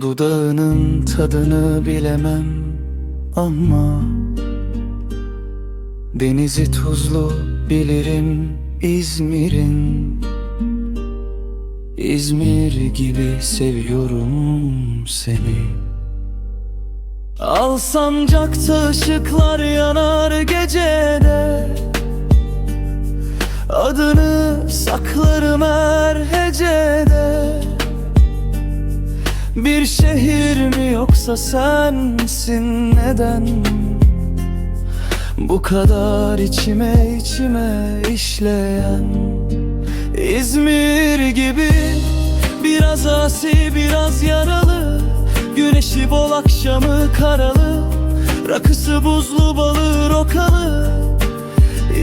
Dudağının tadını bilemem ama Denizi tuzlu bilirim İzmir'in. İzmir gibi seviyorum seni. Alsancak'ta ışıklar yanar gecede. Adını saklarım her hecede Bir şehir mi yoksa sensin neden? Bu kadar içime içime işleyen İzmir gibi Biraz asi biraz yaralı. Güneşi bol akşamı karalı. Rakısı buzlu balı rokalı.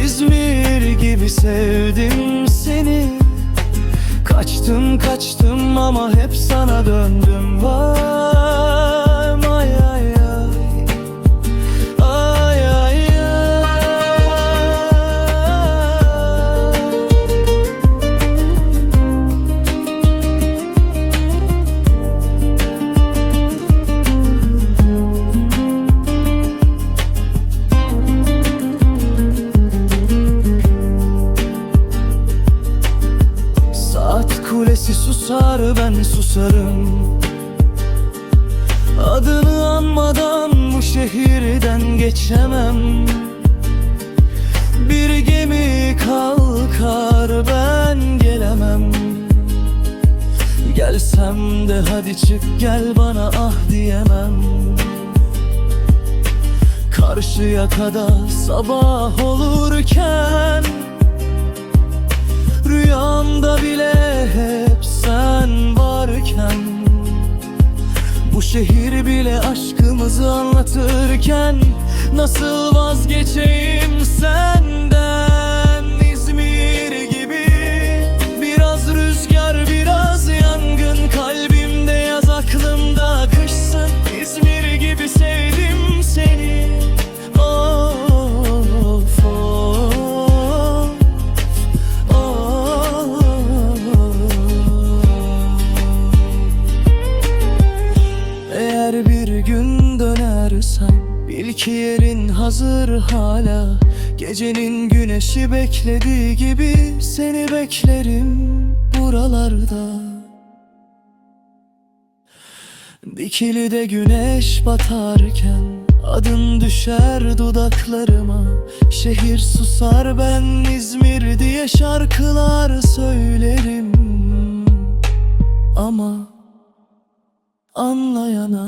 İzmir gibi sevdim seni Kaçtım kaçtım ama hep sana döndüm. Vay susar ben susarım. Adını anmadan bu şehirden geçemem. Bir gemi kalkar ben gelemem. Gelsem de hadi çık gel bana ah diyemem. Karşıya kadar sabah olurken Rüyamda bile aşkımızı anlatırken Nasıl vazgeçeyim senden dönersen Bil ki yerin hazır hala. Gecenin güneşi beklediği gibi Seni beklerim buralarda. Dikili'de güneş batarken Adın düşer dudaklarıma. Şehir susar ben İzmir diye şarkılar söylerim. Ama anlayana